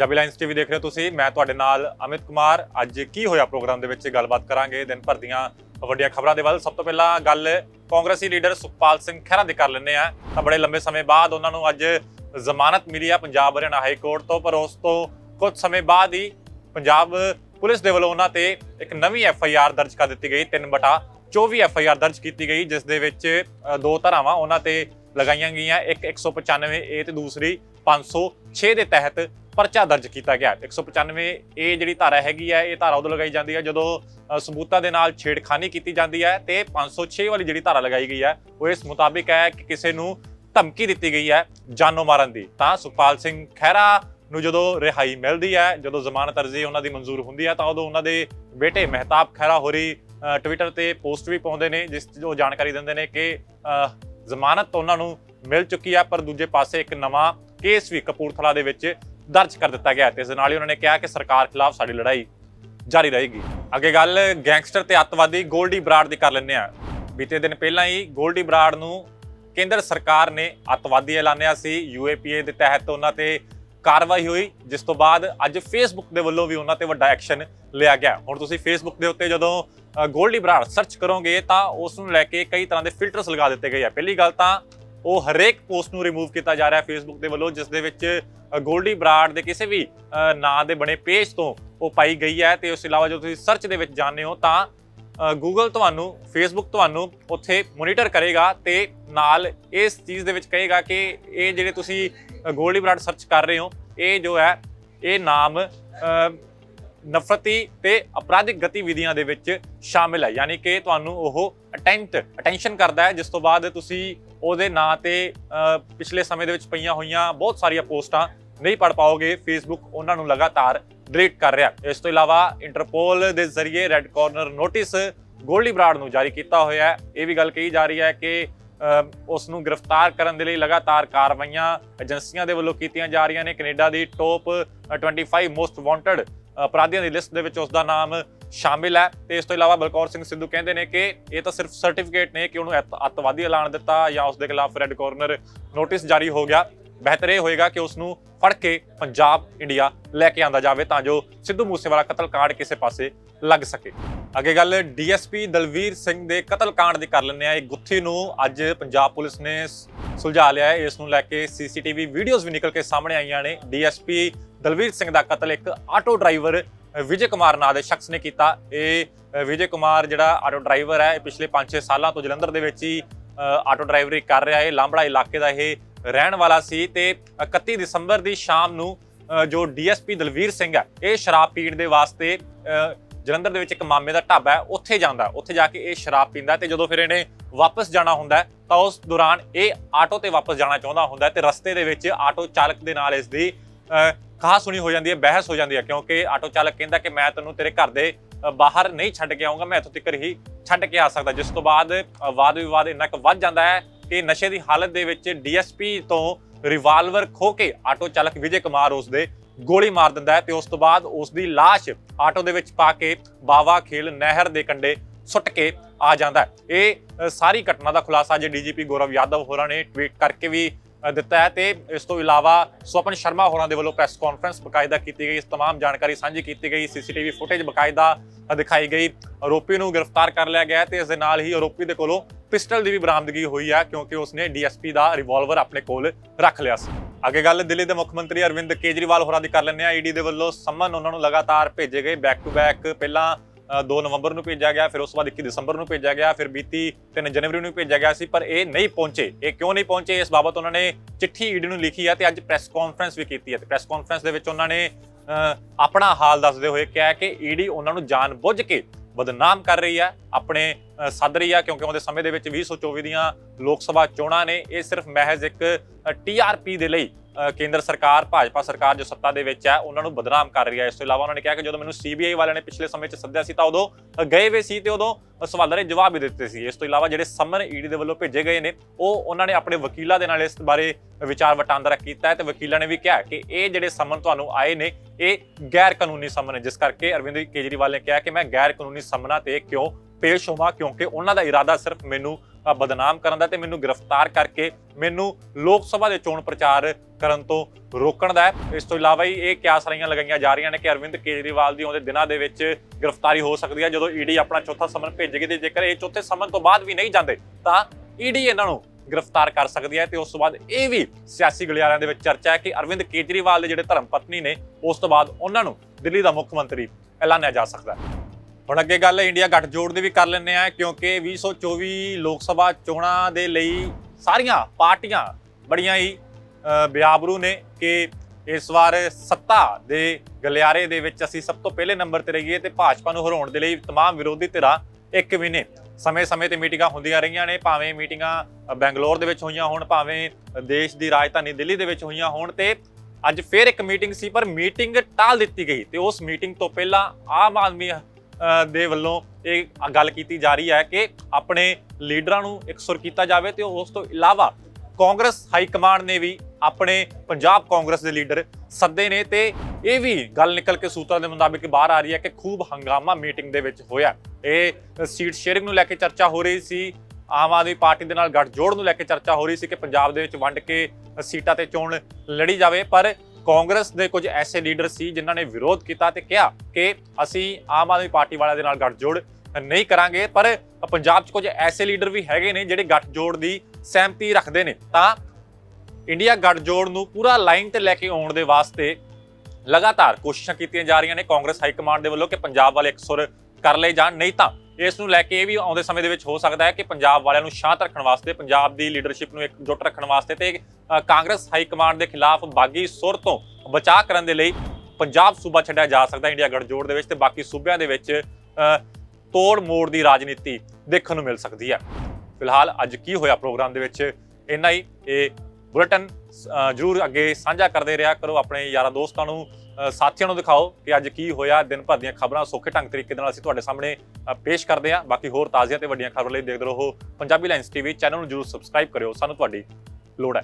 Punjabi lines TV ਦੇਖ ਰਹੇ ਹੋ ਤੁਸੀਂ। ਮੈਂ ਤੁਹਾਡੇ ਨਾਲ ਅਮਿਤ ਕੁਮਾਰ। ਅੱਜ ਕੀ ਹੋਇਆ ਪ੍ਰੋਗਰਾਮ ਦੇ ਵਿੱਚ ਗੱਲਬਾਤ ਕਰਾਂਗੇ। ਦਿਨ ਭਰ ਦੀਆਂ ਵੱਡੀਆਂ ਖਬਰਾਂ ਦੇ ਵੱਲ। ਸਭ ਤੋਂ ਪਹਿਲਾਂ ਗੱਲ ਕਾਂਗਰਸੀ ਲੀਡਰ ਸੁਖਪਾਲ ਸਿੰਘ ਖਹਿਰਾ ਦੀ ਕਰ ਲੈਂਦੇ ਆ ਤਾਂ ਬੜੇ ਲੰਬੇ ਸਮੇਂ ਬਾਅਦ ਉਹਨਾਂ ਨੂੰ ਅੱਜ ਜ਼ਮਾਨਤ ਮਿਲੀ ਆ ਪੰਜਾਬ ਹਰਿਆਣਾ ਹਾਈ ਕੋਰਟ ਤੋਂ। ਪਰ ਉਸ ਤੋਂ ਕੁਝ ਸਮੇਂ ਬਾਅਦ ਹੀ ਪੰਜਾਬ ਪੁਲਿਸ ਦੇ ਵੱਲੋਂ ਉਹਨਾਂ ਤੇ ਇੱਕ ਨਵੀਂ ਐਫ ਆਈ ਆਰ ਦਰਜ ਕਰ ਦਿੱਤੀ ਗਈ। 3 ਬਟਾ 24 ਐਫ ਆਈ ਆਰ ਦਰਜ ਕੀਤੀ ਗਈ, ਜਿਸ ਦੇ ਵਿੱਚ ਦੋ ਧਾਰਾਵਾਂ ਉਹਨਾਂ ਤੇ ਲਗਾਈਆਂ ਗਈਆਂ। ਇੱਕ 195 ਏ ਤੇ ਦੂਸਰੀ 506 ਦੇ ਤਹਿਤ ਪਰਚਾ ਦਰਜ ਕੀਤਾ ਗਿਆ। 195 ਇਹ ਜਿਹੜੀ ਧਾਰਾ ਹੈਗੀ ਹੈ ਇਹ ਧਾਰਾ ਉਦੋਂ ਲਗਾਈ ਜਾਂਦੀ ਹੈ ਜਦੋਂ ਸਬੂਤਾਂ ਦੇ ਨਾਲ ਛੇੜਖਾਨੀ ਕੀਤੀ ਜਾਂਦੀ ਹੈ ਤੇ 506 ਵਾਲੀ ਜਿਹੜੀ ਧਾਰਾ ਲਗਾਈ ਗਈ ਹੈ ਉਹ ਇਸ ਮੁਤਾਬਿਕ ਹੈ ਕਿ ਕਿਸੇ ਨੂੰ ਧਮਕੀ ਦਿੱਤੀ ਗਈ ਹੈ ਜਾਨੋਂ ਮਾਰਨ ਦੀ। ਤਾਂ ਸੁਖਪਾਲ ਸਿੰਘ ਖਹਿਰਾ ਨੂੰ ਜਦੋਂ ਰਿਹਾਈ ਮਿਲਦੀ ਹੈ ਜਦੋਂ ਜ਼ਮਾਨਤ ਅਰਜ਼ੀ ਉਹਨਾਂ ਦੀ ਮਨਜ਼ੂਰ ਹੁੰਦੀ ਹੈ ਤਾਂ ਉਦੋਂ ਉਹਨਾਂ ਦੇ ਬੇਟੇ ਮਹਿਤਾਬ ਖਹਿਰਾ ਹੋਰੀ ਅ, ਟਵਿੱਟਰ ਤੇ ਪੋਸਟ ਵੀ ਪਾਉਂਦੇ ਨੇ ਜਿਸ 'ਚ ਉਹ ਜਾਣਕਾਰੀ ਦਿੰਦੇ ਨੇ ਕਿ ਜ਼ਮਾਨਤ ਉਹਨਾਂ ਨੂੰ ਮਿਲ ਚੁੱਕੀ ਹੈ ਪਰ ਦੂਜੇ ਪਾਸੇ ਇੱਕ ਨਵਾਂ ਕੇਸ ਵੀ ਕਪੂਰਥਲਾ ਦੇ ਵਿੱਚ ਦਰਜ ਕਰ ਦਿੱਤਾ ਗਿਆ ਤੇ ਇਸ ਦੇ ਨਾਲ ਹੀ ਉਹਨਾਂ ਨੇ ਕਿਹਾ ਕਿ ਸਰਕਾਰ ਖਿਲਾਫ ਸਾਡੀ ਲੜਾਈ ਜਾਰੀ ਰਹੇਗੀ। ਅੱਗੇ ਗੱਲ, ਗੈਂਗਸਟਰ ਤੇ ਅੱਤਵਾਦੀ ਗੋਲਡੀ ਬਰਾੜ ਦੀ ਕਰ ਲੈਂਦੇ ਆ ਬੀਤੇ ਦਿਨ ਪਹਿਲਾਂ ਹੀ ਗੋਲਡੀ ਬਰਾੜ ਨੂੰ ਕੇਂਦਰ ਸਰਕਾਰ ਨੇ ਅੱਤਵਾਦੀ ਐਲਾਨਿਆ ਸੀ। ਯੂਏਪੀਏ ਦੇ ਤਹਿਤ ਉਹਨਾਂ ਤੇ ਕਾਰਵਾਈ ਹੋਈ, ਜਿਸ ਤੋਂ ਬਾਅਦ ਅੱਜ ਫੇਸਬੁੱਕ ਦੇ ਵੱਲੋਂ ਵੀ ਉਹਨਾਂ ਤੇ ਵੱਡਾ ਐਕਸ਼ਨ ਲਿਆ ਗਿਆ। ਹੁਣ ਤੁਸੀਂ ਫੇਸਬੁੱਕ ਦੇ ਉੱਤੇ ਜਦੋਂ ਗੋਲਡੀ ਬਰਾੜ ਸਰਚ ਕਰੋਗੇ ਤਾਂ ਉਸ ਨੂੰ ਲੈ ਕੇ ਕਈ ਤਰ੍ਹਾਂ ਦੇ ਫਿਲਟਰਸ ਲਗਾ ਦਿੱਤੇ ਗਏ ਆ। ਪਹਿਲੀ ਗੱਲ ਤਾਂ ਉਹ ਹਰੇਕ ਪੋਸਟ ਨੂੰ ਰਿਮੂਵ ਕੀਤਾ ਜਾ ਰਿਹਾ ਫੇਸਬੁੱਕ ਦੇ ਵੱਲੋਂ, ਜਿਸ ਦੇ ਵਿੱਚ ਗੋਲਡੀ ਬਰਾਡ ਦੇ ਕਿਸੇ ਵੀ ਨਾਂ ਦੇ ਬਣੇ ਪੇਜ ਤੋਂ ਉਹ ਪਾਈ ਗਈ ਹੈ ਤੇ ਉਸ ਤੋਂ ਇਲਾਵਾ ਜਦੋਂ ਤੁਸੀਂ ਸਰਚ ਦੇ ਵਿੱਚ ਜਾਂਦੇ ਹੋ ਤਾਂ ਗੂਗਲ ਤੁਹਾਨੂੰ ਫੇਸਬੁੱਕ ਤੁਹਾਨੂੰ ਉੱਥੇ ਮੋਨੀਟਰ ਕਰੇਗਾ ਤੇ ਨਾਲ ਇਸ ਚੀਜ਼ ਦੇ ਵਿੱਚ ਕਹੇਗਾ ਕਿ ਇਹ ਜਿਹੜੇ ਤੁਸੀਂ ਗੋਲਡੀ ਬਰਾਡ ਸਰਚ ਕਰ ਰਹੇ ਹੋ, ਇਹ ਜੋ ਹੈ, ਇਹ ਨਾਮ ਨਫ਼ਰਤੀ ਤੇ ਅਪਰਾਧਿਕ ਗਤੀਵਿਧੀਆਂ ਦੇ ਵਿੱਚ ਸ਼ਾਮਿਲ ਹੈ। ਯਾਨੀ ਕਿ ਤੁਹਾਨੂੰ ਉਹ ਅਟੈਂਟ ਅਟੈਂਸ਼ਨ ਕਰਦਾ ਹੈ, ਜਿਸ ਤੋਂ ਬਾਅਦ ਤੁਸੀਂ ਉਹਦੇ ਨਾਂ ਤੇ ਪਿਛਲੇ ਸਮੇਂ ਦੇ ਵਿੱਚ ਪਈਆਂ ਹੋਈਆਂ ਬਹੁਤ ਸਾਰੀਆਂ ਪੋਸਟਾਂ ਨਹੀਂ ਪੜ ਪਾਓਗੇ। ਫੇਸਬੁੱਕ ਉਹਨਾਂ ਨੂੰ ਲਗਾਤਾਰ ਡਿਲੀਟ ਕਰ ਰਿਹਾ। ਇਸ ਤੋਂ ਇਲਾਵਾ ਇੰਟਰਪੋਲ ਦੇ ਜ਼ਰੀਏ red corner notice Goldy Brar ਨੂੰ ਜਾਰੀ ਕੀਤਾ ਹੋਇਆ ਹੈ। ਇਹ ਵੀ ਗੱਲ ਕਹੀ ਜਾ ਰਹੀ ਹੈ ਕਿ ਉਸ ਨੂੰ ਗ੍ਰਿਫਤਾਰ ਕਰਨ ਦੇ ਲਈ ਲਗਾਤਾਰ ਕਾਰਵਾਈਆਂ ਏਜੰਸੀਆਂ ਦੇ ਵੱਲੋਂ ਕੀਤੀਆਂ ਜਾ ਰਹੀਆਂ ਨੇ। ਕੈਨੇਡਾ ਦੀ ਟੌਪ 25 ਮੋਸਟ ਵਾਂਟਡ ਅਪਰਾਧੀਆਂ ਦੀ ਲਿਸਟ ਦੇ ਵਿੱਚ ਉਸ ਦਾ ਨਾਮ ਸ਼ਾਮਿਲ ਹੈ ਤੇ ਇਸ ਤੋਂ ਇਲਾਵਾ ਬਲਕੌਰ ਸਿੰਘ ਸਿੱਧੂ ਕਹਿੰਦੇ ਨੇ ਕਿ ਇਹ ਤਾਂ ਸਿਰਫ ਸਰਟੀਫਿਕੇਟ ਨੇ ਕਿ ਉਹਨੂੰ ਅੱਤ- ਅੱਤਵਾਦੀ ਐਲਾਨ ਦਿੱਤਾ ਜਾਂ ਉਸ ਦੇ ਖਿਲਾਫ ਰੈੱਡ ਕਾਰਨਰ ਨੋਟਿਸ ਜਾਰੀ ਹੋ ਗਿਆ। ਬਿਹਤਰ ਇਹ ਹੋਏਗਾ ਕਿ ਉਸ ਨੂੰ ਫੜ ਕੇ ਪੰਜਾਬ ਇੰਡੀਆ ਲੈ ਕੇ ਆਂਦਾ ਜਾਵੇ ਤਾਂ ਜੋ ਸਿੱਧੂ ਮੂਸੇਵਾਲਾ ਕਤਲकांड ਕਿਸੇ ਪਾਸੇ ਲੱਗ ਸਕੇ। ਅੱਗੇ ਗੱਲ ਡੀਐਸਪੀ ਦਲਵੀਰ ਸਿੰਘ ਦੇ ਕਤਲकांड ਦੀ ਕਰ ਲੈਂਦੇ ਆ ਇਹ ਗੁੱਥੀ ਨੂੰ ਅੱਜ ਪੰਜਾਬ ਪੁਲਿਸ ਨੇ ਸੁਲਝਾ ਲਿਆ ਹੈ। ਇਸ ਨੂੰ ਲੈ ਕੇ ਸੀਸੀਟੀਵੀ ਵੀਡੀਓਜ਼ ਵੀ ਨਿਕਲ ਕੇ ਸਾਹਮਣੇ ਆਈਆਂ ਨੇ। ਡੀਐਸਪੀ ਦਲਵੀਰ ਸਿੰਘ ਦਾ ਕਤਲ ਇੱਕ ਆਟੋ ਡਰਾਈਵਰ ਵਿਜੇ ਕੁਮਾਰ ਨਾਂ ਦੇ ਸ਼ਖਸ ਨੇ ਕੀਤਾ। ਇਹ ਵਿਜੇ ਕੁਮਾਰ ਜਿਹੜਾ ਆਟੋ ਡਰਾਈਵਰ ਹੈ ਇਹ ਪਿਛਲੇ 5-6 ਸਾਲਾਂ ਤੋਂ ਜਲੰਧਰ ਦੇ ਵਿੱਚ ਹੀ ਆਟੋ ਡਰਾਈਵਰੀ ਕਰ ਰਿਹਾ ਹੈ। ਲਾਂਬੜਾ ਇਲਾਕੇ ਦਾ ਇਹ ਰਹਿਣ ਵਾਲਾ ਸੀ ਤੇ 31 ਦਸੰਬਰ ਦੀ ਸ਼ਾਮ ਨੂੰ ਅ, ਜੋ ਡੀਐਸਪੀ ਦਲਵੀਰ ਸਿੰਘ ਹੈ ਇਹ ਸ਼ਰਾਬ ਪੀਣ ਦੇ ਵਾਸਤੇ ਜਲੰਧਰ ਦੇ ਵਿੱਚ ਇੱਕ ਮਾਮੇ ਦਾ ਢਾਬਾ ਹੈ ਉੱਥੇ ਜਾਂਦਾ ਉੱਥੇ ਜਾ ਕੇ ਇਹ ਸ਼ਰਾਬ ਪੀਂਦਾ ਹੈ ਤੇ ਜਦੋਂ ਫਿਰ ਇਹਨੇ ਵਾਪਸ ਜਾਣਾ ਹੁੰਦਾ ਤਾਂ ਉਸ ਦੌਰਾਨ ਇਹ ਆਟੋ ਤੇ ਵਾਪਸ ਜਾਣਾ ਚਾਹੁੰਦਾ ਹੁੰਦਾ ਹੈ ਤੇ ਰਸਤੇ ਦੇ ਵਿੱਚ ਆਟੋ ਚਾਲਕ ਦੇ ਨਾਲ ਇਸ ਦੀ ਅ, ਕਹਾ ਸੁਣੀ ਹੋ ਜਾਂਦੀ ਹੈ ਬਹਿਸ ਹੋ ਜਾਂਦੀ ਹੈ ਕਿਉਂਕਿ ਆਟੋ ਚਾਲਕ ਕਹਿੰਦਾ ਕਿ ਮੈਂ ਤੈਨੂੰ ਤੇਰੇ ਘਰ ਦੇ ਬਾਹਰ ਨਹੀਂ ਛੱਡ ਕੇ ਆਉਂਗਾ ਮੈਂ ਇੱਥੋਂ ਤੱਕ ਹੀ ਛੱਡ ਕੇ ਆ ਸਕਦਾ। ਜਿਸ ਤੋਂ ਬਾਅਦ ਵਾਦ ਵਿਵਾਦ ਇੰਨਾ ਕੁ ਵੱਧ ਜਾਂਦਾ ਹੈ ਕਿ ਨਸ਼ੇ ਦੀ ਹਾਲਤ ਦੇ ਵਿੱਚ ਡੀਐਸਪੀ ਤੋਂ ਰਿਵਾਲਵਰ ਖੋ ਕੇ ਆਟੋ ਚਾਲਕ ਵਿਜੇ ਕੁਮਾਰ ਉਸ ਦੇ ਗੋਲੀ ਮਾਰ ਦਿੰਦਾ ਹੈ ਤੇ ਉਸ ਤੋਂ ਬਾਅਦ ਉਸ ਦੀ ਲਾਸ਼ ਆਟੋ ਦੇ ਵਿੱਚ ਪਾ ਕੇ ਬਾਵਾ ਖੇਲ ਨਹਿਰ ਦੇ ਕੰਢੇ ਸੁੱਟ ਕੇ ਆ ਜਾਂਦਾ ਹੈ ਇਹ ਅ, ਸਾਰੀ ਘਟਨਾ ਦਾ ਖੁਲਾਸਾ ਜੇ ਡੀਜੀਪੀ ਗੌਰਵ ਯਾਦਵ ਹੋਰਾਂ ਨੇ ਟਵੀਟ ਕਰਕੇ ਵੀ ਅ, ਦਿੱਤਾ ਹੈ ਤੇ ਇਸ ਤੋਂ ਇਲਾਵਾ ਸਵਪਨ ਸ਼ਰਮਾ ਹੋਰਾਂ ਦੇ ਵੱਲੋਂ ਪ੍ਰੈਸ ਕਾਨਫਰੰਸ ਬਕਾਇਦਾ ਕੀਤੀ ਗਈ ਇਸ तमाम ਜਾਣਕਾਰੀ ਸਾਂਝੀ ਕੀਤੀ ਗਈ ਸੀਸੀਟੀਵੀ ਫੁਟੇਜ ਬਕਾਇਦਾ ਅ, ਦਿਖਾਈ ਗਈ ਆਰੋਪੀ ਨੂੰ ਗ੍ਰਿਫਤਾਰ ਕਰ ਲਿਆ ਗਿਆ ਹੈ ਤੇ ਇਸ ਦੇ ਨਾਲ ਹੀ ਆਰੋਪੀ ਦੇ ਕੋਲੋਂ ਪਿਸਟਲ ਦੀ ਵੀ ਬਰਾਮਦਗੀ ਹੋਈ ਹੈ ਕਿਉਂਕਿ ਉਸਨੇ ਡੀਐਸਪੀ ਦਾ ਰਿਵਾਲਵਰ ਆਪਣੇ ਕੋਲ ਰੱਖ ਲਿਆ ਸੀ ਅੱਗੇ ਗੱਲ ਦਿੱਲੀ ਦੇ ਮੁੱਖ ਮੰਤਰੀ ਅਰਵਿੰਦ ਕੇਜਰੀਵਾਲ ਹੋਰਾਂ ਦੀ ਕਰ ਲੈਂਦੇ ਆ ਈਡੀ ਦੇ ਵੱਲੋਂ ਸਮਨ ਉਹਨਾਂ ਨੂੰ ਲਗਾਤਾਰ ਭੇਜੇ ਗਏ ਬੈਕ ਟੂ ਬੈਕ ਪਹਿਲਾਂ ਅ, 2 ਨਵੰਬਰ ਨੂੰ ਭੇਜਿਆ ਗਿਆ ਫਿਰ ਉਸ ਤੋਂ ਬਾਅਦ 21 ਦਸੰਬਰ ਨੂੰ ਭੇਜਿਆ ਗਿਆ ਫਿਰ ਬੀਤੀ 3 ਜਨਵਰੀ ਨੂੰ ਭੇਜਿਆ ਗਿਆ ਸੀ ਪਰ ਇਹ ਨਹੀਂ ਪਹੁੰਚੇ। ਇਹ ਕਿਉਂ ਨਹੀਂ ਪਹੁੰਚੇ? ਇਸ ਬਾਬਤ ਉਹਨਾਂ ਨੇ ਚਿੱਠੀ ਈਡੀ ਨੂੰ ਲਿਖੀ ਹੈ ਤੇ ਅੱਜ ਪ੍ਰੈਸ ਕਾਨਫਰੰਸ ਵੀ ਕੀਤੀ ਹੈ ਤੇ ਪ੍ਰੈਸ ਕਾਨਫਰੰਸ ਦੇ ਵਿੱਚ ਉਹਨਾਂ ਨੇ ਆਪਣਾ ਹਾਲ ਦੱਸਦੇ ਹੋਏ ਕਿਹਾ ਕਿ ਈਡੀ ਉਹਨਾਂ ਨੂੰ ਜਾਣ ਬੁੱਝ ਕੇ ਬਦਨਾਮ ਕਰ ਰਹੀ ਹੈ ਆਪਣੇ ਸੱਦ ਰਹੀ ਹੈ ਕਿਉਂਕਿ ਉਹਦੇ ਸਮੇਂ ਦੇ ਵਿੱਚ 2024 ਦੀਆਂ ਲੋਕ ਸਭਾ ਚੋਣਾਂ ਨੇ। ਇਹ ਸਿਰਫ ਮਹਿਜ਼ ਇੱਕ ਟੀਆਰਪੀ ਦੇ ਲਈ ਕੇਂਦਰ ਸਰਕਾਰ, ਭਾਜਪਾ ਸਰਕਾਰ ਜੋ ਸੱਤਾ ਦੇ ਵਿੱਚ ਹੈ, ਉਹਨਾਂ ਨੂੰ ਬਦਨਾਮ ਕਰ ਰਹੀ ਹੈ। ਇਸ ਤੋਂ ਇਲਾਵਾ ਉਹਨਾਂ ਨੇ ਕਿਹਾ ਕਿ ਜਦੋਂ ਮੈਨੂੰ ਸੀਬੀਆਈ ਵਾਲਿਆਂ ਨੇ ਪਿਛਲੇ ਸਮੇਂ 'ਚ ਸੱਦਿਆ ਸੀ ਤਾਂ ਉਦੋਂ ਗਏ ਵੇ ਸੀ ਤੇ ਉਦੋਂ ਸਵਾਲਾਂ ਦੇ ਜਵਾਬ ਵੀ ਦਿੱਤੇ ਸੀ। ਇਸ ਤੋਂ ਇਲਾਵਾ ਜਿਹੜੇ ਸਮਨ ਈਡੀ ਦੇ ਵੱਲੋਂ ਭੇਜੇ ਗਏ ਨੇ, ਉਹ ਉਹਨਾਂ ਨੇ ਆਪਣੇ ਵਕੀਲਾਂ ਦੇ ਨਾਲ ਇਸ ਬਾਰੇ ਵਿਚਾਰ ਵਟਾਂਦਰਾ ਕੀਤਾ ਹੈ ਤੇ ਵਕੀਲਾਂ ਨੇ ਵੀ ਕਿਹਾ ਕਿ ਇਹ ਜਿਹੜੇ ਸਮਨ ਤੁਹਾਨੂੰ ਆਏ ਨੇ, ਇਹ ਗੈਰ ਕਾਨੂੰਨੀ ਸਮਨ ਹੈ ਜਿਸ ਕਰਕੇ ਅਰਵਿੰਦ ਕੇਜਰੀਵਾਲ ਨੇ ਕਿਹਾ ਕਿ ਮੈਂ ਗੈਰ ਕਾਨੂੰਨੀ ਸਮਨਾਂ ਤੇ ਕਿਉਂ ਪੇਸ਼ ਹੋਵਾਂ, ਕਿਉਂਕਿ ਉਹਨਾਂ ਦਾ ਇਰਾਦਾ ਸਿਰਫ ਮੈਨੂੰ ਬਦਨਾਮ ਕਰਨ ਦਾ ਤੇ ਮੈਨੂੰ ਗ੍ਰਿਫਤਾਰ ਕਰਕੇ ਮੈਨੂੰ ਲੋਕ ਸਭਾ ਦੇ ਚੋਣ ਪ੍ਰਚਾਰ ਕਰਨ ਤੋਂ ਰੋਕਣ ਦਾ ਹੈ। ਇਸ ਤੋਂ ਇਲਾਵਾ ਹੀ ਇਹ ਕਿਆਸ ਰਾਈਆਂ ਲਗਾਈਆਂ ਜਾ ਰਹੀਆਂ ਨੇ ਕਿ ਅਰਵਿੰਦ ਕੇਜਰੀਵਾਲ ਦੀ ਆਉਂਦੇ ਦਿਨਾਂ ਦੇ ਵਿੱਚ ਗ੍ਰਿਫਤਾਰੀ ਹੋ ਸਕਦੀ ਹੈ। ਜਦੋਂ ਈਡੀ ਆਪਣਾ ਚੌਥਾ ਸਮਨ ਭੇਜੇਗੀ ਤੇ ਜੇਕਰ ਇਹ ਚੌਥੇ ਸਮਨ ਤੋਂ ਬਾਅਦ ਵੀ ਨਹੀਂ ਜਾਂਦੇ, ਤਾਂ ਈਡੀ ਇਹਨਾਂ ਨੂੰ ਗ੍ਰਿਫਤਾਰ ਕਰ ਸਕਦੀ ਹੈ ਤੇ ਉਸ ਤੋਂ ਬਾਅਦ ਇਹ ਵੀ ਸਿਆਸੀ ਗਲਿਆਰਿਆਂ ਦੇ ਵਿੱਚ ਚਰਚਾ ਹੈ ਕਿ ਅਰਵਿੰਦ ਕੇਜਰੀਵਾਲ ਦੇ ਜਿਹੜੇ ਧਰਮ ਪਤਨੀ ਨੇ, ਉਸ ਤੋਂ ਬਾਅਦ ਉਹਨਾਂ ਨੂੰ ਦਿੱਲੀ ਦਾ ਮੁੱਖ ਮੰਤਰੀ ਐਲਾਨਿਆ ਜਾ ਸਕਦਾ ਹੈ। ਹੁਣ ਅੱਗੇ ਗੱਲ ਇੰਡੀਆ ਗੱਠਜੋੜ ਦੀ ਵੀ ਕਰ ਲੈਂਦੇ ਆ ਕਿਉਂਕਿ 2024 ਲੋਕ ਸਭਾ ਚੋਣਾਂ ਦੇ ਲਈ ਸਾਰੀਆਂ ਪਾਰਟੀਆਂ ਬੜੀਆਂ ਹੀ ਅ, ਬਿਆਬਰੂ ਨੇ ਕਿ ਇਸ ਵਾਰ ਸੱਤਾ ਦੇ ਗਲਿਆਰੇ ਦੇ ਵਿੱਚ ਅਸੀਂ ਸਭ ਤੋਂ ਪਹਿਲੇ ਨੰਬਰ ਤੇ ਰਹੀਏ ਤੇ ਭਾਜਪਾ ਨੂੰ ਹਰਾਉਣ ਦੇ ਲਈ तमाम ਵਿਰੋਧੀ ਧਿਰਾਂ ਇੱਕ ਵੀ ਨੇ ਸਮੇਂ-ਸਮੇਂ ਤੇ ਮੀਟਿੰਗਾਂ ਹੁੰਦੀਆਂ ਰਹੀਆਂ ਨੇ ਭਾਵੇਂ ਮੀਟਿੰਗਾਂ ਅ, ਬੈਂਗਲੌਰ ਦੇ ਵਿੱਚ ਹੋਈਆਂ ਹੋਣ ਭਾਵੇਂ ਦੇਸ਼ ਦੀ ਰਾਜਧਾਨੀ ਦਿੱਲੀ ਦੇ ਵਿੱਚ ਹੋਈਆਂ ਹੋਣ ਤੇ ਅੱਜ ਫੇਰ ਇੱਕ ਮੀਟਿੰਗ ਸੀ ਪਰ ਮੀਟਿੰਗ ਟਾਲ ਦਿੱਤੀ ਗਈ ਤੇ ਉਸ ਮੀਟਿੰਗ ਤੋਂ ਪਹਿਲਾਂ ਆਮ ਆਦਮੀ ਅ, ਦੇ ਵੱਲੋਂ ਇਹ ਗੱਲ ਕੀਤੀ ਜਾ ਰਹੀ ਹੈ ਕਿ ਆਪਣੇ ਲੀਡਰਾਂ ਨੂੰ ਇਕਸੁਰ ਕੀਤਾ ਜਾਵੇ ਤੇ ਉਸ ਤੋਂ ਇਲਾਵਾ ਕਾਂਗਰਸ ਹਾਈ ਕਮਾਂਡ ਨੇ ਵੀ ਆਪਣੇ ਪੰਜਾਬ ਕਾਂਗਰਸ ਦੇ ਲੀਡਰ ਸੱਦੇ ਨੇ ਤੇ ਇਹ ਵੀ ਗੱਲ ਨਿਕਲ ਕੇ ਸੂਤਰਾਂ ਦੇ ਮੁਤਾਬਿਕ ਬਾਹਰ ਆ ਰਹੀ ਹੈ ਕਿ ਖੂਬ ਹੰਗਾਮਾ ਮੀਟਿੰਗ ਦੇ ਵਿੱਚ ਹੋਇਆ। ਇਹ ਸੀਟ ਸ਼ੇਅਰਿੰਗ ਨੂੰ ਲੈ ਕੇ ਚਰਚਾ ਹੋ ਰਹੀ ਸੀ। ਆਮ ਆਦਮੀ ਪਾਰਟੀ ਦੇ ਨਾਲ ਗੱਠਜੋੜ ਨੂੰ ਲੈ ਕੇ ਚਰਚਾ ਹੋ ਰਹੀ ਸੀ ਕਿ ਪੰਜਾਬ ਦੇ ਵਿੱਚ ਵੰਡ ਕੇ ਸੀਟਾਂ ਤੇ ਚੋਣ ਲੜੀ ਜਾਵੇ। ਪਰ ਕਾਂਗਰਸ ਦੇ ਕੁਝ ਐਸੇ ਲੀਡਰ ਸੀ ਜਿਨ੍ਹਾਂ ਨੇ ਵਿਰੋਧ ਕੀਤਾ ਤੇ ਕਿਹਾ ਕਿ ਅਸੀਂ ਆਮ ਆਦਮੀ ਪਾਰਟੀ ਵਾਲਿਆਂ ਦੇ ਨਾਲ ਗੱਠਜੋੜ ਨਹੀਂ ਕਰਾਂਗੇ, ਪਰ ਪੰਜਾਬ 'ਚ ਕੁਝ ਐਸੇ ਲੀਡਰ ਵੀ ਹੈਗੇ ਨੇ ਜਿਹੜੇ ਗੱਠਜੋੜ ਦੀ ਸਹਿਮਤੀ ਰੱਖਦੇ ਨੇ। ਤਾਂ ਇੰਡੀਆ ਗੱਠਜੋੜ ਨੂੰ ਪੂਰਾ ਲਾਈਨ ਤੇ ਲੈ ਕੇ ਆਉਣ ਦੇ ਵਾਸਤੇ ਲਗਾਤਾਰ ਕੋਸ਼ਿਸ਼ਾਂ ਕੀਤੀਆਂ ਜਾ ਰਹੀਆਂ ਨੇ। ਕਾਂਗਰਸ ਹਾਈ ਕਮਾਂਡ ਦੇ ਵੱਲੋਂ ਕਿ ਪੰਜਾਬ ਵਾਲੇ ਇੱਕ ਸੁਰ ਕਰ ਲਏ ਜਾਣ, ਨਹੀਂ ਤਾਂ ਇਸ ਨੂੰ ਲੈ ਕੇ ਇਹ ਵੀ ਆਉਂਦੇ ਸਮੇਂ ਦੇ ਵਿੱਚ ਹੋ ਸਕਦਾ ਹੈ ਕਿ ਪੰਜਾਬ ਵਾਲਿਆਂ ਨੂੰ ਸ਼ਾਂਤ ਰੱਖਣ ਵਾਸਤੇ, ਪੰਜਾਬ ਦੀ ਲੀਡਰਸ਼ਿਪ ਨੂੰ ਇਕਜੁੱਟ ਰੱਖਣ ਵਾਸਤੇ ਤੇ ਕਾਂਗਰਸ ਹਾਈ ਕਮਾਂਡ ਦੇ ਖਿਲਾਫ ਬਾਗੀ ਸੁਰ ਤੋਂ ਬਚਾਅ ਕਰਨ ਦੇ ਲਈ ਪੰਜਾਬ ਸੂਬਾ ਛੱਡਿਆ ਜਾ ਸਕਦਾ ਇੰਡੀਆ ਗਠਜੋੜ ਦੇ ਵਿੱਚ ਤੇ ਬਾਕੀ ਸੂਬਿਆਂ ਦੇ ਵਿੱਚ ਤੋੜ ਮੋੜ ਦੀ ਰਾਜਨੀਤੀ ਦੇਖਣ ਨੂੰ ਮਿਲ ਸਕਦੀ ਹੈ। ਫਿਲਹਾਲ ਅੱਜ ਕੀ ਹੋਇਆ ਪ੍ਰੋਗਰਾਮ ਦੇ ਵਿੱਚ? ਇੰਨਾ ਹੀ। ਇਹ ਬੁਲੇਟਿਨ ਜਰੂਰ ਅੱਗੇ ਸਾਂਝਾ ਕਰਦੇ ਰਿਹਾ ਕਰੋ ਆਪਣੇ ਯਾਰਾਂ ਦੋਸਤਾਂ ਨੂੰ। ਸਾਥੀਆਂ ਨੂੰ ਦਿਖਾਓ ਕਿ ਅੱਜ ਕੀ ਹੋਇਆ, ਦਿਨ ਭਰ ਦੀਆਂ ਖਬਰਾਂ ਸੌਖੇ ਢੰਗ ਤਰੀਕੇ ਨਾਲ ਅਸੀਂ ਤੁਹਾਡੇ ਸਾਹਮਣੇ ਪੇਸ਼ ਕਰਦੇ ਹਾਂ। ਬਾਕੀ ਹੋਰ ਤਾਜ਼ੀਆਂ ਤੇ ਵੱਡੀਆਂ ਖਬਰਾਂ ਲਈ ਦੇਖਦੇ ਰਹੋ ਪੰਜਾਬੀ ਲਾਈਨਸ ਟੀਵੀ ਚੈਨਲ ਨੂੰ ਜਰੂਰ ਸਬਸਕ੍ਰਾਈਬ ਕਰਿਓ। ਸਾਨੂੰ ਤੁਹਾਡੀ ਲੋੜ ਹੈ।